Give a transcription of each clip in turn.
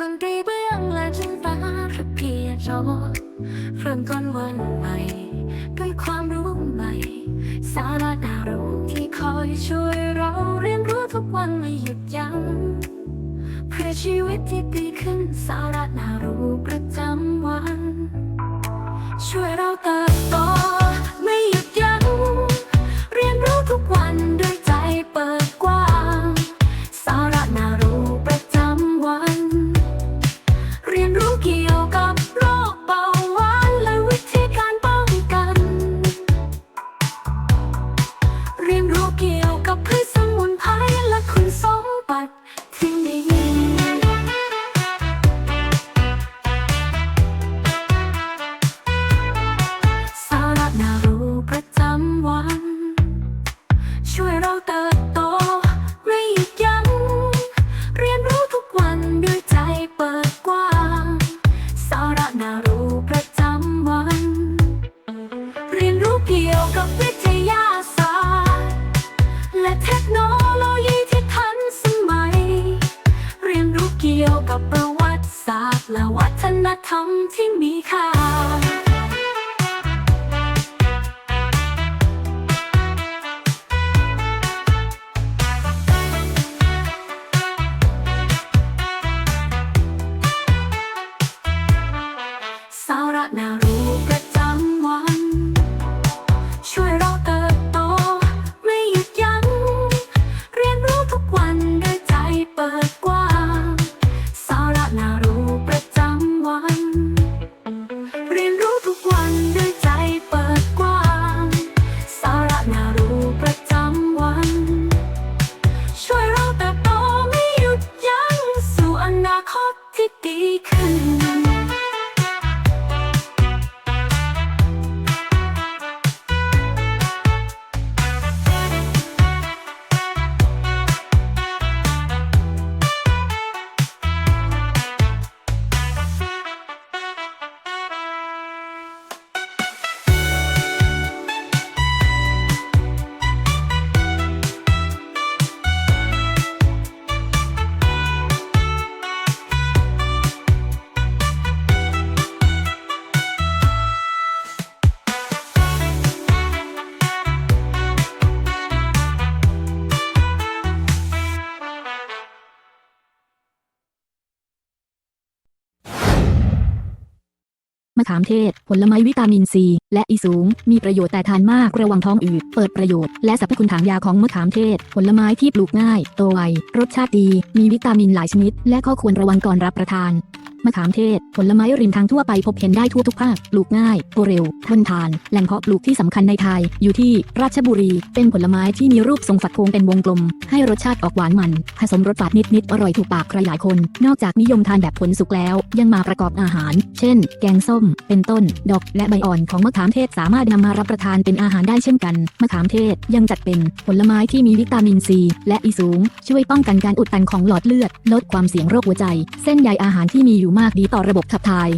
ดนตรีเบื้องและจินตนาแค่เพียงจอเริ่มต้นวันใหม่ ด้วยความรู้ใหม่ สาระน่ารู้ที่คอยช่วยเราเรียนรู้ทุกวันไม่หยุดยัง้งเพื่อชีวิตที่ดีขึ้นสาระน่ารู้ประจำวัน ช่วยเราเติบโต ยวกับวิทยาศาสตร์ และเทคโนโลยีที่ทันสมัย เรียนรู้เกี่ยวกับประวัติศาสตร์ และวัฒนธรรมที่มีค่า มะขามเทศ ผลไม้วิตามินซี และอีสูง มีประโยชน์แต่ทานมากระวังท้องอืด เปิดประโยชน์ และสรรพคุณทางยาของมะขามเทศ ผลไม้ที่ปลูกง่าย โตไว รสชาติดี มีวิตามินหลายชนิด และข้อควรระวังก่อนรับประทาน มะขามเทศ ผลไม้ริมทางทั่วไปพบเห็นได้ทั่วทุกภาค ปลูกง่ายโตเร็วทนทาน แหล่งเพาะปลูกที่สำคัญในไทย อยู่ที่ราชบุรี เป็นผลไม้ที่มีรูปทรงฝักโค้งเป็นวงกลม ให้รสชาติออกหวานมัน ผสมรสฝาดนิดๆ อร่อยถูกปากใครหลายคน นอกจากนิยมทานแบบผลสุกแล้ว ยังมาประกอบอาหาร เช่น แกงส้ม เป็นต้น ดอก และใบอ่อนของมะขามเทศสามารถนำมารับประทานเป็นอาหารได้เช่นกัน มะขามเทศยังจัดเป็นผลไม้ที่มีวิตามินซีและอีสูง ช่วยป้องกันการอุดตันของหลอดเลือด ลดความเสี่ยงโรคหัวใจ เส้นใยอาหารที่มีอยู่มากดีต่อระบบขับถ่าย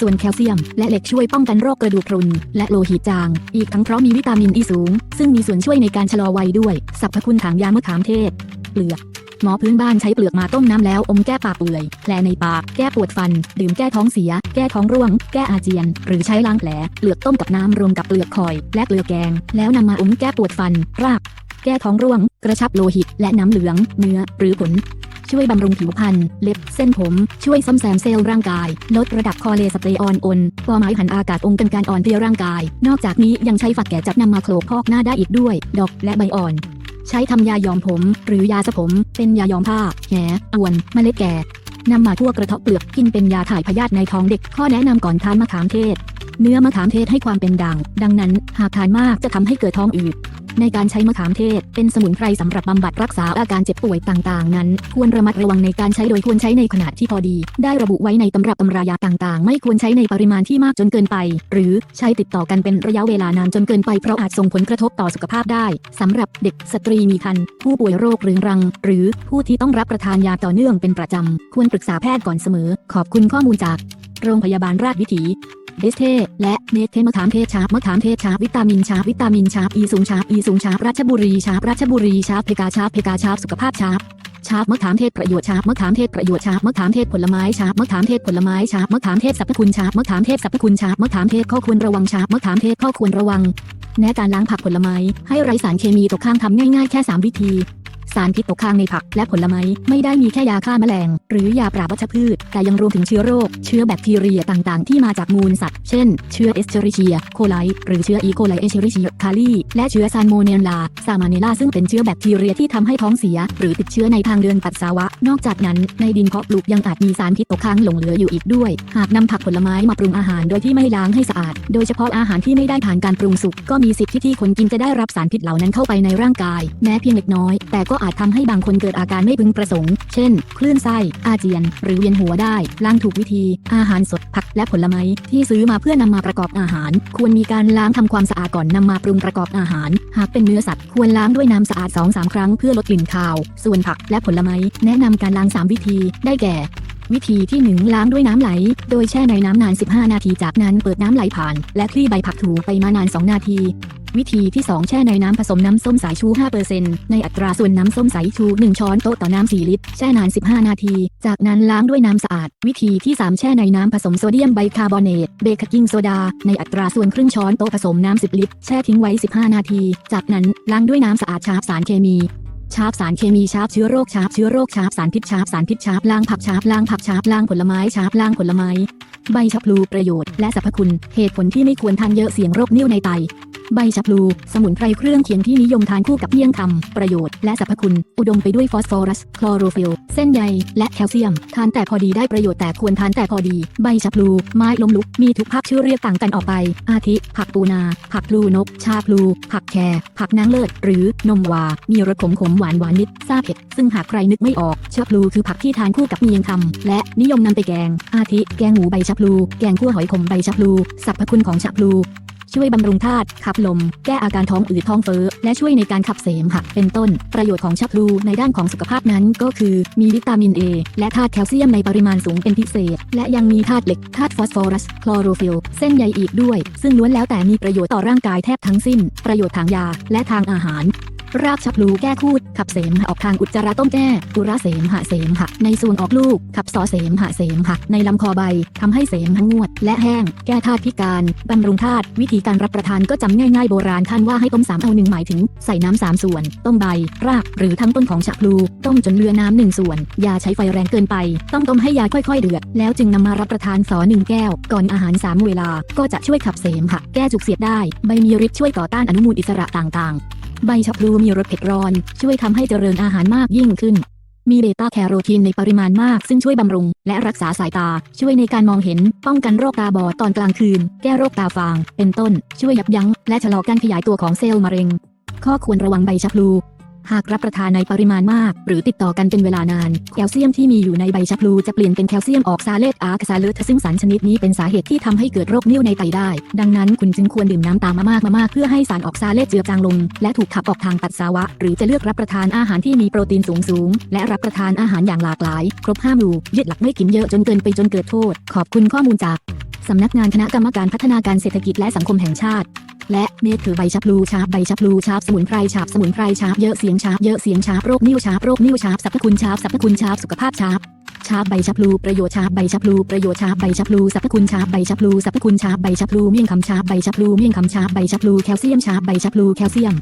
ส่วนแคลเซียม และเหล็กช่วยป้องกันโรคกระดูกพรุน และโลหิตจาง อีกทั้งเพราะมีวิตามินอีสูง ซึ่งมีส่วนช่วยในการชะลอวัยด้วยสรรพคุณทางยามะขามเทศ เปลือกหมอพื้นบ้านใช้เปลือกมาต้มน้ำแล้วอมแก้ปากเปื่อยแผลในปาก แก้ปวดฟัน ดื่มแก้ท้องเสีย แก้ท้องร่วง แก้อาเจียน หรือใช้ล้างแผล เปลือกต้มกับน้ำรวมกับเปลือกคอย และเกลือแกง แล้วนำมาอมแก้ปวดฟัน ราก แก้ท้องร่วง กระชับโลหิต และน้ำเหลือง เนื้อ หรือผล ช่วยบำรุงผิวพรรณเล็บเส้นผม ช่วยซ่อมแซมเซลล์ร่างกาย ลดระดับคอเลสเตอรอลอ่อนฟอไมหันอากาศองค์กันการอ่อนเพลียร่างกาย นอกจากนี้ยังใช้ฝักแก่จับนำมาโขลกพอกหน้าได้อีกด้วย ดอกและใบอ่อน ใช้ทำยาย้อมผม หรือยาสระผม เป็นยาย้อมผ้าแหอวนเมล็ดแก่นำมาทั่วกระเทาะเปลือกกินเป็นยาถ่ายพยาธิในท้องเด็ก ข้อแนะนำก่อนทานมะขามเทศ เนื้อมะขามเทศให้ความเป็นด่าง ดังนั้น หากทานมากจะทำให้เกิดท้องอืด ในการใช้มะขามเทศ เป็นสมุนไพรสำหรับบำบัดรักษาอาการเจ็บป่วยต่างๆ นั้น ควรระมัดระวังในการใช้โดยควรใช้ในขนาดที่พอดี ได้ระบุไว้ในตำรับตำรายาต่างๆ ไม่ควรใช้ในปริมาณที่มากจนเกินไป หรือใช้ติดต่อกันเป็นระยะเวลานานจนเกินไปเพราะอาจส่งผลกระทบต่อสุขภาพได้สำหรับเด็กสตรีมีครรภ์ผู้ป่วยโรคเรื้อรัง หรือผู้ที่ต้องรับประทานยาต่อเนื่องเป็นประจำ ควรปรึกษาแพทย์ก่อนเสมอ ขอบคุณข้อมูลจาก โรงพยาบาลราชวิถี เดสเทและเมทเทมะขามเทศชาร์ปมะขามเทศชาวิตามินชาวิตามินชาอีสูงชาอีสูงชาร์ปราชบุรีชาร์ปราชบุรีชาเพกาชาเพกาชาสุขภาพชาร์ปชาร์ปมะขามเทศประโยชน์ชาร์ปมะขามเทศประโยชน์ชาร์ปมะขามเทศผลไม้ชาร์ปมะขามเทศผลไม้ชาร์ปมะขามเทศสรรพคุณชาร์ปมะขามเทศสรรพคุณชาร์ปมะขามเทศข้อควรระวังชาร์ปมะขามเทศข้อควรระวังแนะการล้างผักผลไม้ให้ไร้สารเคมีตกค้างทำง่ายๆแค่ 3 วิธี สารพิษตกค้างในผักและผลไม้ไม่ได้มีแค่ยาฆ่าแมลง หรือยาปราบวัชพืช แต่ยังรวมถึงเชื้อโรค เชื้อแบคทีเรียต่างๆ ที่มาจากมูลสัตว์ เช่น เชื้อเอสเชอริเชีย โคไลหรือเชื้ออีโคไลเอสเชอริเชีย คาลีและเชื้อซานโมเนลลา ซามาเนลาซึ่งเป็นเชื้อแบคทีเรียที่ทำให้ท้องเสีย หรือติดเชื้อในทางเดินปัสสาวะ นอกจากนั้นในดินเพาะปลูกยังอาจมีสารพิษตกค้างหลงเหลืออยู่อีกด้วย หากนำผักผลไม้มาปรุงอาหารโดยที่ไม่ล้างให้สะอาด โดยเฉพาะอาหารที่ไม่ได้ผ่านการปรุงสุกก็มีสิทธิ์ที่ที่คนกินจะได้รับสารพิษเหล่านั้นเข้าไปในร่างกาย แม้เพียงเล็กน้อย แต่ก็อาจทำให้บางคนเกิดอาการไม่พึงประสงค์ เช่น คลื่นไส้ อาเจียน หรือเวียนหัวได้ ล้างถูกวิธี อาหารสด ผัก และผลไม้ ที่ซื้อมาเพื่อนำมาประกอบอาหาร ควรมีการล้างทำความสะอาดก่อนนำมาปรุงประกอบอาหาร หากเป็นเนื้อสัตว์ ควรล้างด้วยน้ำสะอาด 2-3 ครั้งเพื่อลดกลิ่นคาว ส่วนผักและผลไม้ แนะนำการล้าง 3 วิธี ได้แก่วิธีที่ 1 ล้างด้วยน้ำไหล โดยแช่ในน้ำนาน 15 นาที จากนั้นเปิดน้ำไหลผ่าน และคลี่ใบผักถูไปมานาน 2 นาที วิธีที่ 2 แช่ในน้ำผสมน้ำส้มสายชู 5%ในอัตราส่วนน้ำส้มสายชู 1 ช้อนโต๊ะต่อน้ำ 4 ลิตร แช่นาน 15 นาที จากนั้นล้างด้วยน้ำสะอาด วิธีที่ 3 แช่ในน้ำผสมโซเดียมไบคาร์บอเนต เบคกิ้งโซดา ในอัตราส่วนครึ่งช้อนโต๊ะผสมน้ำ 10 ลิตร แช่ทิ้งไว้ 15 นาที จากนั้นล้างด้วยน้ำสะอาดชาร์ปสารเคมีชาร์ปสารเคมีชาร์ปเชื้อโรคชาร์ปเชื้อโรคชาร์ปสารพิษชาร์ปสารพิษชาร์ปล้างผักชาร์ปล้างผักชาร์ปล้างผลไม้ชาร์ปล้างผลไม้ ใบชะพลูประโยชน์และสรรพคุณ เหตุผลที่ไม่ควรทานเยอะเสี่ยงโรคนิ่วในไต ใบชะพลู สมุนไพรเครื่องเคียงที่นิยมทานคู่กับเมี่ยงคำประโยชน์และสรรพคุณ อุดมไปด้วยฟอสฟอรัส คลอโรฟิลเส้นใย และแคลเซียม ทานแต่พอดีได้ประโยชน์แต่ควรทานแต่พอดี ใบชะพลู ไม้ล้มลุก มีทุกภาคชื่อเรียกต่างกันออกไป อาทิ ผักปูนา ผักพลูนก ชาพลู ผักแครผักนางเลิศ หรือนมวา มีรสขมขมหวานหวานนิดซาเผ็ด ซึ่งหากใครนึกไม่ออกชะพลูคือผักที่ทานคู่กับเมี่ยงคำและนิยมนำไปแกง อาทิ แกงหมูใบชะพลู แกงคั่วหอยขมใบชะพลู สรรพคุณของชะพลู ช่วยบำรุงธาตุขับลม แก้อาการท้องอืดท้องเฟ้อ และช่วยในการขับเสมหะเป็นต้น ประโยชน์ของชะพลูในด้านของสุขภาพนั้นก็คือมีวิตามิน A และธาตุแคลเซียมในปริมาณสูงเป็นพิเศษ และยังมีธาตุเหล็กธาตุฟอสฟอรัส คลอโรฟิลเส้นใยอีกด้วย ซึ่งล้วนแล้วแต่มีประโยชน์ต่อร่างกายแทบทั้งสิ้น ประโยชน์ทางยาและทางอาหาร รากชะพลูแก้คูด ขับเสมหะออกทางอุจจาระต้มแก้อุระเสมหะเสมหะในส่วนออกลูก ขับสอเสมหะเสมหะในลำคอใบทำให้เสมหะงวด และแห้ง แก้ธาตุพิการบำรุงธาตุวิธีการรับประทานก็จำง่ายๆโบราณท่านว่าให้ต้มสามเอาหนึ่งหมายถึง ใส่น้ำสามส่วน ต้มใบ ราก หรือทั้งต้นของชะพลู ต้มจนเลือน้ำหนึ่งส่วนอย่าใช้ไฟแรงเกินไป ต้องต้มให้ยาค่อยๆเดือด แล้วจึงนำมารับประทานสอหนึ่งแก้ว ก่อนอาหารสามเวลาก็จะช่วยขับเสมหะแก้จุกเสียดได้ใบมีฤทธิ์ช่วยต่อต้านอนุมูลอิสระต่างๆ ใบชะพลูมีรสเผ็ดร้อน ช่วยทำให้เจริญอาหารมากยิ่งขึ้น มีเบต้าแคโรทีนในปริมาณมาก ซึ่งช่วยบำรุง และรักษาสายตา ช่วยในการมองเห็น ป้องกันโรคตาบอดตอนกลางคืน แก้โรคตาฟาง เป็นต้น ช่วยยับยั้ง และชะลอการขยายตัวของเซลล์มะเร็ง ข้อควรระวังใบชะพลู หากรับประทานในปริมาณมาก หรือติดต่อกันเป็นเวลานาน แคลเซียมที่มีอยู่ในใบชะพลูจะเปลี่ยนเป็นแคลเซียมออกซาเลตอาร์กซาเลตซึ่งสารชนิดนี้เป็นสาเหตุที่ทำให้เกิดโรคนิ่วในไตได้ ดังนั้นคุณจึงควรดื่มน้ำตามมากมามากเพื่อให้สารออกซาเลตเจือจางลง และถูกขับออกทางปัสสาวะ หรือจะเลือกรับประทานอาหารที่มีโปรตีนสูงสูงและรับประทานอาหารอย่างหลากหลาย ครบห้าหมู่ยึดหลักไม่กินเยอะจนเกินไปจนเกิดโทษ ขอบคุณข้อมูลจากสำนักงานคณะกรรมการพัฒนาการเศรษฐกิจและสังคมแห่งชาติ และเมดคือใบชาพลูชาบใบชาพลูชาบสมุนไพรชาบสมุนไพรชาบเยอะเสียงชาบเยอะเสียงชาบโรคนิ้วชาบโรคนิ้วชาบสรรพคุณชาบสรรพคุณชาบสุขภาพชาบชาบใบชาพลูประโยชน์ชาบใบชาพลูประโยชน์ชาบใบชาพลูสรรพคุณชาบใบชาพลูสรรพคุณชาบใบชาพลูเมี่ยงคำชาบใบชาพลูเมี่ยงคำชาบใบชาพลูแคลเซียมชาบใบชาพลูแคลเซียม